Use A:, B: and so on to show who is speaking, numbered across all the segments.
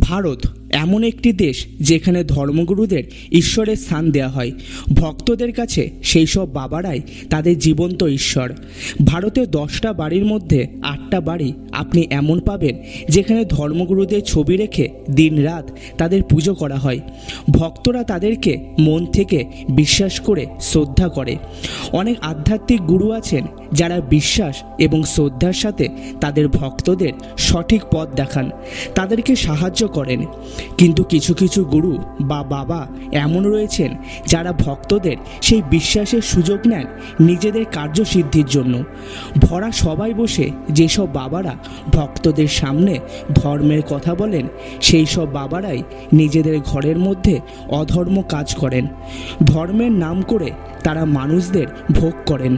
A: ভারত এমন একটি দেশ যেখানে ধর্মগুরুদের ঈশ্বরের স্থান দেওয়া হয়। ভক্তদের কাছে সেই সব বাবারাই তাদের জীবন্ত ঈশ্বর। ভারতের দশটা বাড়ির মধ্যে আটটা বাড়ি আপনি এমন পাবেন যেখানে ধর্মগুরুদের ছবি রেখে দিন রাত তাদের পুজো করা হয়। ভক্তরা তাদেরকে মন থেকে বিশ্বাস করে শ্রদ্ধা করে। অনেক আধ্যাত্মিক গুরু আছেন যারা বিশ্বাস এবং শ্রদ্ধার সাথে তাদের ভক্তদের সঠিক পথ দেখান। তাদেরকে সাহায্য করেন। কিন্তু কিছু কিছু গুরু বা বাবা এমন রয়েছেন যারা ভক্তদের সেই বিশ্বাসের সুযোগ নেন নিজেদের কার্যসিদ্ধির জন্য। ভরা সবাই বসে যেসব বাবারা ভক্তদের সামনে ধর্মের কথা বলেন, সেই সব বাবারাই নিজেদের ঘরের মধ্যে অধর্ম কাজ করেন। ধর্মের নাম করে তারা মানুষদের ভোগ করেন।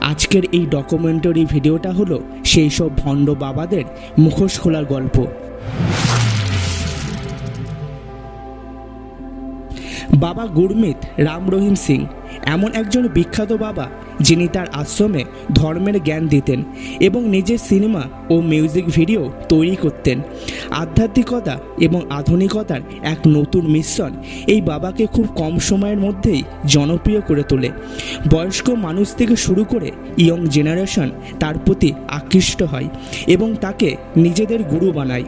A: আজকের এই ডকুমেন্টারি ভিডিওটা হলো সেই সব ভণ্ড বাবাদের মুখোশ খোলার গল্প। বাবা গুরমিত রাম রহিম সিং। এমন একজন বিখ্যাত বাবা, যিনি তার আশ্রমে ধর্মের জ্ঞান দিতেন এবং নিজের সিনেমা ও মিউজিক ভিডিও তৈরি করতেন। আধ্যাত্মিকতা এবং আধুনিকতার এক নতুন মিশ্রণ এই বাবাকে খুব কম সময়ের মধ্যেই জনপ্রিয় করে তোলে। বয়স্ক মানুষ থেকে শুরু করে ইয়ং জেনারেশন তার প্রতি আকৃষ্ট হয় এবং তাকে নিজেদের গুরু বানায়।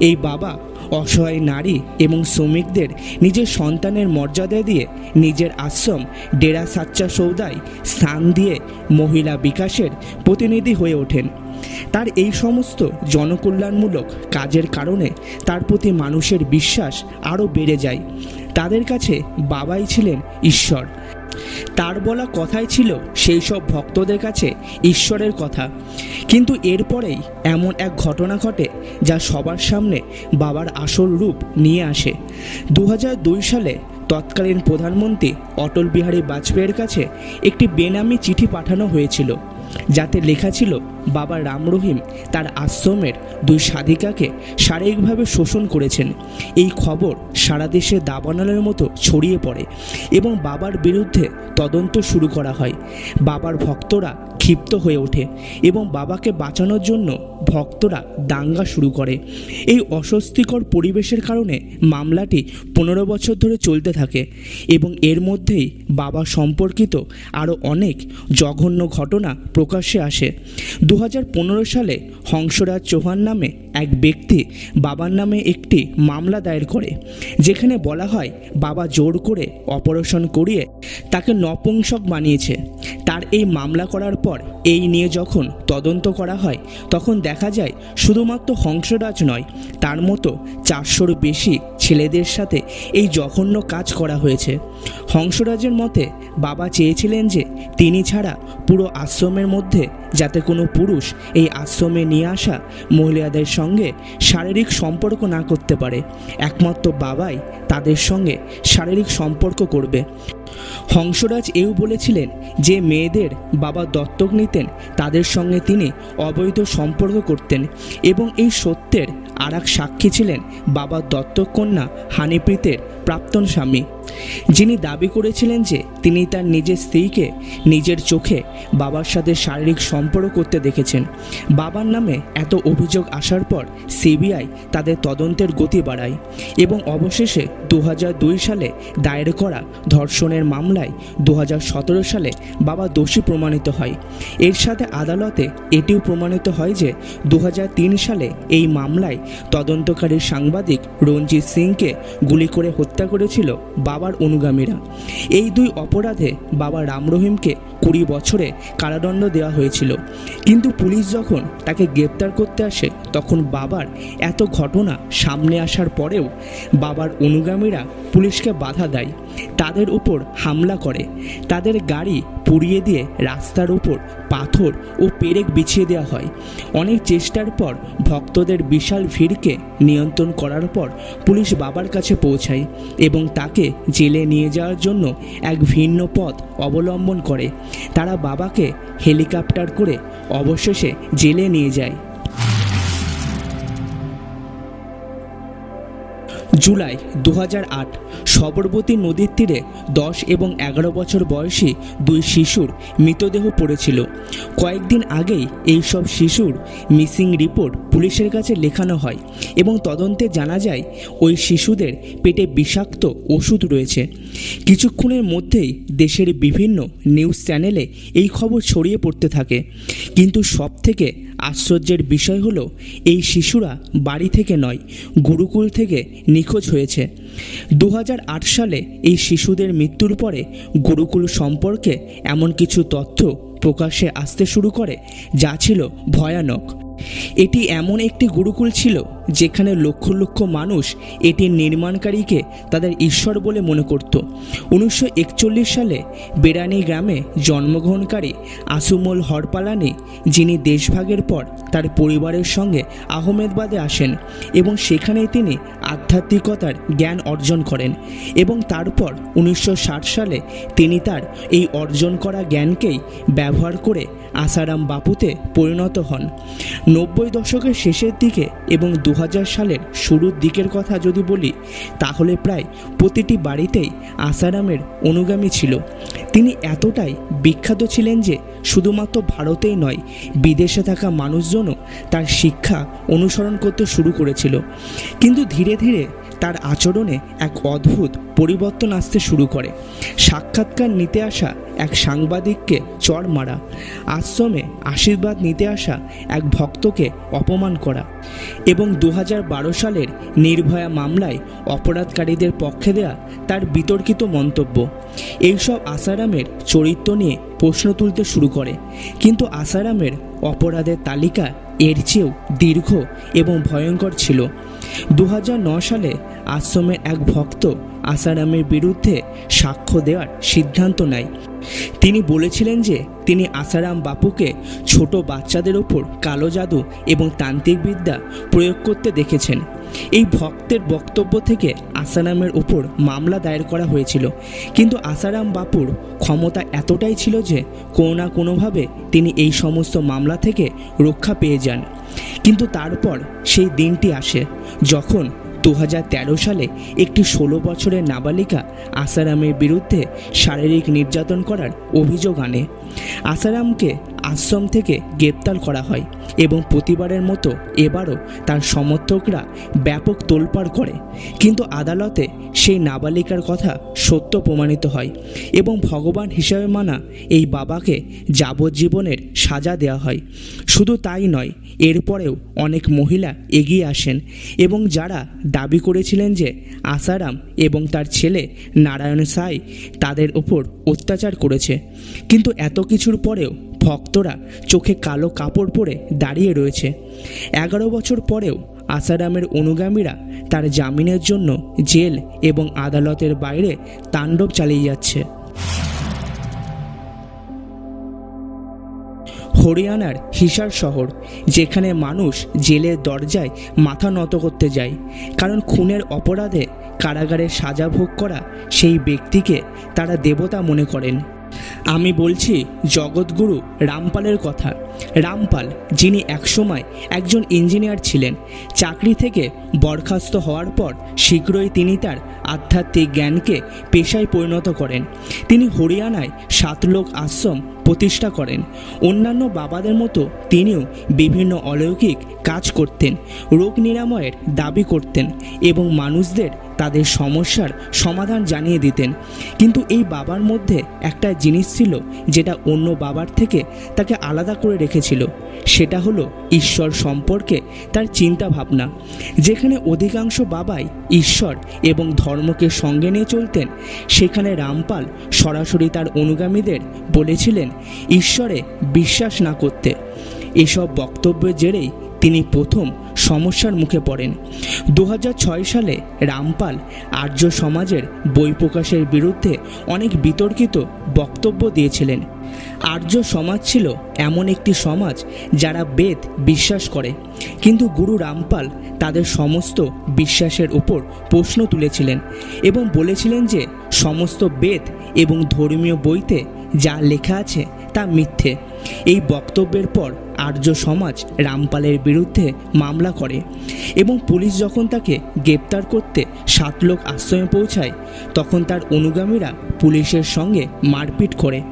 A: এই বাবা অসহায় নারী এবং শ্রমিকদের নিজের সন্তানের মর্যাদা দিয়ে নিজের আশ্রম ডেরা সাচ্চা সৌদায় স্থান দিয়ে মহিলা বিকাশের প্রতিনিধি হয়ে ওঠেন। তার এই সমস্ত জনকল্যাণমূলক কাজের কারণে তার প্রতি মানুষের বিশ্বাস আরও বেড়ে যায়। তাদের কাছে বাবাই ছিলেন ঈশ্বর। তার বলা কথাই ছিল সেই সব ভক্তদের কাছে ঈশ্বরের কথা। কিন্তু এরপরেই এমন এক ঘটনা ঘটে যা সবার সামনে বাবার আসল রূপ নিয়ে আসে। দু হাজার দুই সালে তৎকালীন প্রধানমন্ত্রী অটল বিহারী বাজপেয়ীর কাছে একটি বেনামি চিঠি পাঠানো হয়েছিল। যাতে লেখা ছিল, বাবা রাম রহিম তার আশ্রমের দুই সাধিকাকে শারীরিকভাবে শোষণ করেছেন। এই খবর সারা দেশে দাবানলের মতো ছড়িয়ে পড়ে এবং বাবার বিরুদ্ধে তদন্ত শুরু করা হয়। বাবার ভক্তরা ক্ষিপ্ত হয়ে ওঠে এবং বাবাকে বাঁচানোর জন্য ভক্তরা দাঙ্গা শুরু করে। এই অস্বস্তিকর পরিবেশের কারণে মামলাটি পনেরো বছর ধরে চলতে থাকে এবং এর মধ্যেই বাবা সম্পর্কিত আরও অনেক জঘন্য ঘটনা প্রকাশ্যে আসে। দু হাজার পনেরো সালে হংসরাজ চৌহান নামে এক ব্যক্তি বাবার নামে একটি মামলা দায়ের করে, যেখানে বলা হয় বাবা জোর করে অপারেশন করিয়ে তাকে নপুংসক বানিয়েছে। তার এই মামলা করার পর এই নিয়ে যখন তদন্ত করা হয়, তখন দেখা যায় শুধুমাত্র হংসরাজ নয়, তার মতো চারশোর বেশি ছেলেদের সাথে এই জঘন্য কাজ করা হয়েছে। হংসরাজের মতে, বাবা চেয়েছিলেন যে তিনি ছাড়া পুরো আশ্রমের মধ্যে যাতে কোনো পুরুষ এই আশ্রমে নিয়ে আসা মহিলাদের সঙ্গে শারীরিক সম্পর্ক না করতে পারে। একমাত্র বাবাই তাদের সঙ্গে শারীরিক সম্পর্ক করবে। হংসরাজ এও বলেছিলেন যে মেয়েদের বাবা দত্তক নিতেন, তাদের সঙ্গে তিনি অবৈধ সম্পর্ক করতেন এবং এই সত্যের আর এক সাক্ষী ছিলেন বাবা দত্তক কন্যা হানিপ্রীতের প্রাক্তন স্বামী। যিনি দাবি করেছিলেন যে তিনি তার নিজের স্ত্রীকে নিজের চোখে বাবার সাথে শারীরিক সম্পর্ক করতে দেখেছেন। বাবার নামে এত অভিযোগ আসার পর সিবিআই তাদের তদন্তের গতি বাড়ায় এবং অবশেষে দু হাজার দুই সালে দায়ের করা ধর্ষণের মামলায় দু হাজার সতেরো সালে বাবা দোষী প্রমাণিত হয়। এর সাথে আদালতে এটিও প্রমাণিত হয় যে দু হাজার তিন সালে এই মামলায় তদন্তকারী সাংবাদিক রঞ্জিত সিংকে গুলি করে হত্যা করেছিল বাবার অনুগামীরা। এই দুই অপরাধে বাবা রাম রহিমকে কুড়ি বছরে কারাদণ্ড দেওয়া হয়েছিল। কিন্তু পুলিশ যখন তাকে গ্রেপ্তার করতে আসে, তখন বাবার এত ঘটনা সামনে আসার পরেও বাবার অনুগামীরা পুলিশকে বাধা দেয়। তাদের উপর হামলা করে। তাদের গাড়ি পুড়িয়ে দিয়ে রাস্তার উপর পাথর ও পেরেক বিছিয়ে দেওয়া হয়। অনেক চেষ্টার পর ভক্তদের বিশাল ভিড়কে নিয়ন্ত্রণ করার পর পুলিশ বাবার কাছে পৌঁছায় এবং তাকে জেলে নিয়ে যাওয়ার জন্য এক ভিন্ন পথ অবলম্বন করে। তারা বাবাকে হেলিকপ্টার করে অবশেষে জেলে নিয়ে যায়। জুলাই দু আট সবরবতী নদীর তীরে দশ এবং এগারো বছর বয়সী দুই শিশুর মৃতদেহ পড়েছিল। কয়েকদিন আগেই এই সব শিশুর মিসিং রিপোর্ট পুলিশের কাছে লেখানো হয় এবং তদন্তে জানা যায় ওই শিশুদের পেটে বিষাক্ত ওষুধ রয়েছে। কিছুক্ষণের মধ্যেই দেশের বিভিন্ন নিউজ চ্যানেলে এই খবর ছড়িয়ে পড়তে থাকে। কিন্তু সবথেকে আশ্চর্যের বিষয় হল, এই শিশুরা বাড়ি থেকে নয়, গুরুকুল থেকে নিখোঁজ হয়েছে। দু হাজার আট সালে এই শিশুদের মৃত্যুর পরে গুরুকুল সম্পর্কে এমন কিছু তথ্য প্রকাশে আসতে শুরু করে, যা ছিল ভয়ানক। এটি এমন একটি গুরুকুল ছিল যেখানে লক্ষ লক্ষ মানুষ এটির নির্মাণকারীকে তাদের ঈশ্বর বলে মনে করত। উনিশশো একচল্লিশ সালে বেরানি গ্রামে জন্মগ্রহণকারী আসুমল হরপালানি, যিনি দেশভাগের পর তার পরিবারের সঙ্গে আহমেদাবাদে আসেন এবং সেখানেই তিনি আধ্যাত্মিকতার জ্ঞান অর্জন করেন এবং তারপর উনিশশো ষাট সালে তিনি তার এই অর্জন করা জ্ঞানকেই ব্যবহার করে আসারাম বাপুতে পরিণত হন। নব্বই দশকের শেষের দিকে এবং দু হাজার সালের শুরুর দিকের কথা যদি বলি, তাহলে প্রায় প্রতিটি বাড়িতেই আসারামের অনুগামী ছিল। তিনি এতটাই বিখ্যাত ছিলেন যে শুধুমাত্র ভারতেই নয়, বিদেশে থাকা মানুষজনও তার শিক্ষা অনুসরণ করতে শুরু করেছিল। কিন্তু ধীরে ধীরে তার আচরণে এক অদ্ভুত পরিবর্তন আসতে শুরু করে। সাক্ষাৎকার নিতে আসা এক সাংবাদিককে চড় মারা, আশ্রমে আশীর্বাদ নিতে আসা এক ভক্তকে অপমান করা এবং দু হাজার বারো সালের নির্ভয়া মামলায় অপরাধকারীদের পক্ষে দেয়া তার বিতর্কিত মন্তব্য। এইসব আসারামের চরিত্র নিয়ে প্রশ্ন তুলতে শুরু করে, কিন্তু আসারামের অপরাধের তালিকা এর চেয়েও দীর্ঘ এবং ভয়ঙ্কর ছিল। দু সালে আশ্রমের এক ভক্ত আসারামের বিরুদ্ধে সাক্ষ্য দেওয়ার সিদ্ধান্ত নেয়। তিনি বলেছিলেন যে তিনি আসারাম বাপুকে ছোট বাচ্চাদের ওপর কালো জাদু এবং তান্ত্রিক বিদ্যা প্রয়োগ করতে দেখেছেন। এই ভক্তের বক্তব্য থেকে আসারামের ওপর মামলা দায়ের করা হয়েছিল। কিন্তু আসারাম বাপুর ক্ষমতা এতটাই ছিল যে কোনো না কোনোভাবে তিনি এই সমস্ত মামলা থেকে রক্ষা পেয়ে যান। কিন্তু তারপর সেই দিনটি আসে, যখন দু হাজার তেরো সালে একটি ষোলো বছরের নাবালিকা আসারামের বিরুদ্ধে শারীরিক নির্যাতন করার অভিযোগ আনে। আসারামকে আশ্রম থেকে গ্রেপ্তার করা হয় এবং প্রতিবারের মতো এবারও তার সমর্থকরা ব্যাপক তোলপাড় করে। কিন্তু আদালতে সেই নাবালিকার কথা সত্য প্রমাণিত হয় এবং ভগবান হিসাবে মানা এই বাবাকে যাবজ্জীবনের সাজা দেওয়া হয়। শুধু তাই নয়, এরপরেও অনেক মহিলা এগিয়ে আসেন এবং যারা দাবি করেছিলেন যে আসারাম এবং তার ছেলে নারায়ণ সাই তাদের ওপর অত্যাচার করেছে। কিন্তু এত কিছুর পরেও ভক্তরা চোখে কালো কাপড় পরে দাঁড়িয়ে রয়েছে। এগারো বছর পরেও আসারামের অনুগামীরা তার জামিনের জন্য জেল এবং আদালতের বাইরে তাণ্ডব চালিয়ে যাচ্ছে। হরিয়ানার হিসার শহর, যেখানে মানুষ জেলের দরজায় মাথা নত করতে যায়, কারণ খুনের অপরাধে কারাগারে সাজা ভোগ করা সেই ব্যক্তিকে তারা দেবতা মনে করেন। আমি বলছি জগৎগুরু রামপালের কথা। রামপাল, যিনি একসময় একজন ইঞ্জিনিয়ার ছিলেন, চাকরি থেকে বরখাস্ত হওয়ার পর শীঘ্রই তিনি তার আধ্যাত্মিক জ্ঞানকে পেশায় পরিণত করেন। তিনি হরিয়ানায় সাতলোক আশ্রম প্রতিষ্ঠা করেন। অন্যান্য বাবাদের মতো তিনিও বিভিন্ন অলৌকিক কাজ করতেন, রোগ নিরাময়ের দাবি করতেন এবং মানুষদের তাদের সমস্যার সমাধান জানিয়ে দিতেন। কিন্তু এই বাবার মধ্যে একটা জিনিস ছিল যেটা অন্য বাবার থেকে তাকে আলাদা করে রেখেছিল। সেটা হলো ঈশ্বর সম্পর্কে তার চিন্তা ভাবনা যেখানে অধিকাংশ বাবাই ঈশ্বর এবং ধর্মকে সঙ্গে নিয়ে চলতেন, সেখানে রামপাল সরাসরি তার অনুগামীদের বলেছিলেন, ঈশ্বরে বিশ্বাস না করতে। এসব বক্তব্যের জেরেই তিনি প্রথম সমস্যার মুখে পড়েন। দু হাজার ছয় সালে রামপাল আর্য সমাজের বই প্রকাশের বিরুদ্ধে অনেক বিতর্কিত বক্তব্য দিয়েছিলেন। আর্য সমাজ ছিল এমন একটি সমাজ যারা বেদ বিশ্বাস করে। কিন্তু গুরু রামপাল তাদের সমস্ত বিশ্বাসের উপর প্রশ্ন তুলেছিলেন এবং বলেছিলেন যে সমস্ত বেদ এবং ধর্মীয় বইতে যা লেখা আছে তা মিথ্যে। এই বক্তব্যের পর আর্য সমাজ রামপালের বিরুদ্ধে মামলা করে এবং পুলিশ যখন তাকে গ্রেপ্তার করতে সাত লোক আশ্রমে পৌঁছায়, তখন তার অনুগামীরা পুলিশের সঙ্গে মারপিট করে।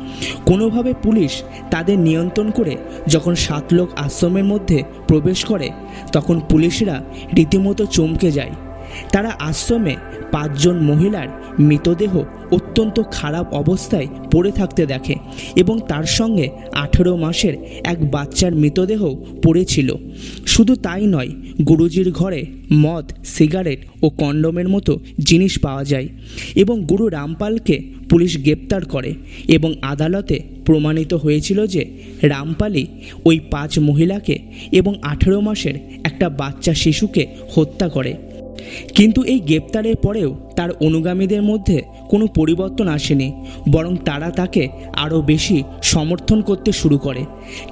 A: কোনোভাবে পুলিশ তাদের নিয়ন্ত্রণ করে যখন সাত লোক আশ্রমের মধ্যে প্রবেশ করে, তখন পুলিশরা রীতিমতো চমকে যায়। তারা আশ্রমে পাঁচজন মহিলার মৃতদেহ অত্যন্ত খারাপ অবস্থায় পড়ে থাকতে দেখে এবং তার সঙ্গে আঠেরো মাসের এক বাচ্চার মৃতদেহ পড়েছিল। শুধু তাই নয়, গুরুজির ঘরে মদ, সিগারেট ও কন্ডমের মতো জিনিস পাওয়া যায় এবং গুরু রামপালকে পুলিশ গ্রেপ্তার করে এবং আদালতে প্রমাণিত হয়েছিল যে রামপালই ওই পাঁচ মহিলাকে এবং আঠেরো মাসের একটা বাচ্চা শিশুকে হত্যা করে। কিন্তু এই গ্রেপ্তারের পরেও তার অনুগামীদের মধ্যে কোনো পরিবর্তন আসেনি, বরং তারা তাকে আরও বেশি সমর্থন করতে শুরু করে।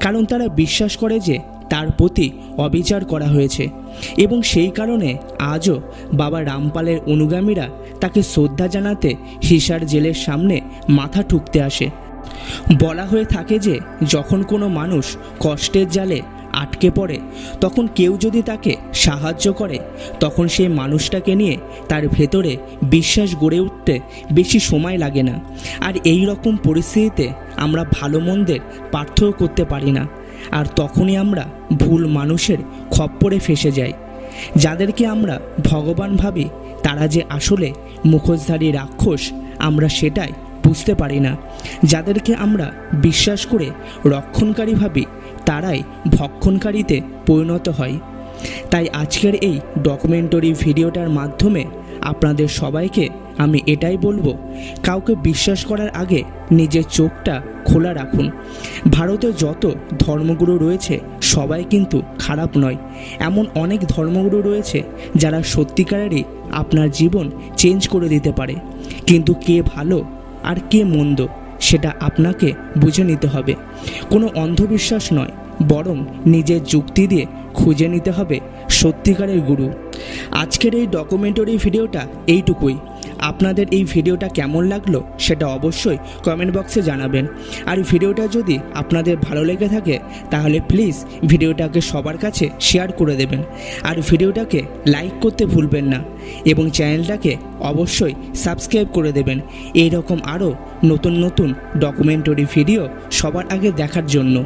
A: কারণ তারা বিশ্বাস করে যে তার প্রতি অবিচার করা হয়েছে। এবং সেই কারণে আজও বাবা রামপালের অনুগামীরা তাকে শ্রদ্ধা জানাতে হিসার জেলের সামনে মাথা ঠুকতে আসে। বলা হয়ে থাকে যে, যখন কোনো মানুষ কষ্টের জালে আটকে পড়ে, তখন কেউ যদি তাকে সাহায্য করে, তখন সেই মানুষটাকে নিয়ে তার ভেতরে বিশ্বাস গড়ে উঠতে বেশি সময় লাগে না। আর এই রকম পরিস্থিতিতে আমরা ভালো মন্দের পার্থক্য করতে পারি না। আর তখনই আমরা ভুল মানুষের খপ্পরে ফেসে যাই। যাদেরকে আমরা ভগবান ভাবি, তারা যে আসলে মুখোশধারী রাক্ষস, আমরা সেটাই বুঝতে পারি না। যাদেরকে আমরা বিশ্বাস করে রক্ষণকারী ভাবি তারাই ভক্ষণকারীতে পরিণত হয়। তাই আজকের এই ডকুমেন্টারি ভিডিওটার মাধ্যমে আপনাদের সবাইকে আমি এটাই বলব, কাউকে বিশ্বাস করার আগে নিজের চোখটা খোলা রাখুন। ভারতে যত ধর্মগুরু রয়েছে, সবাই কিন্তু খারাপ নয়। এমন অনেক ধর্মগুরু রয়েছে যারা সত্যিকারেরই আপনার জীবন চেঞ্জ করে দিতে পারে। কিন্তু কে ভালো আর কে মন্দ? সেটা আপনাকে বুঝে নিতে হবে। কোনো অন্ধবিশ্বাস নয়, বরং নিজের যুক্তি দিয়ে খুঁজে নিতে হবে সত্যিকারের গুরু। আজকের এই ডকুমেন্টারি ভিডিওটা এইটুকুই। আপনাদের এই ভিডিওটা কেমন লাগল সেটা অবশ্যই কমেন্ট বক্সে জানাবেন। আর ভিডিওটা যদি আপনাদের ভালো লেগে থাকে, তাহলে প্লিজ ভিডিওটাকে সবার কাছে শেয়ার করে দেবেন। আর ভিডিওটাকে লাইক করতে ভুলবেন না এবং চ্যানেলটাকে অবশ্যই সাবস্ক্রাইব করে দেবেন। এই রকম আরও নতুন নতুন ডকুমেন্টারি ভিডিও সবার আগে দেখার জন্য।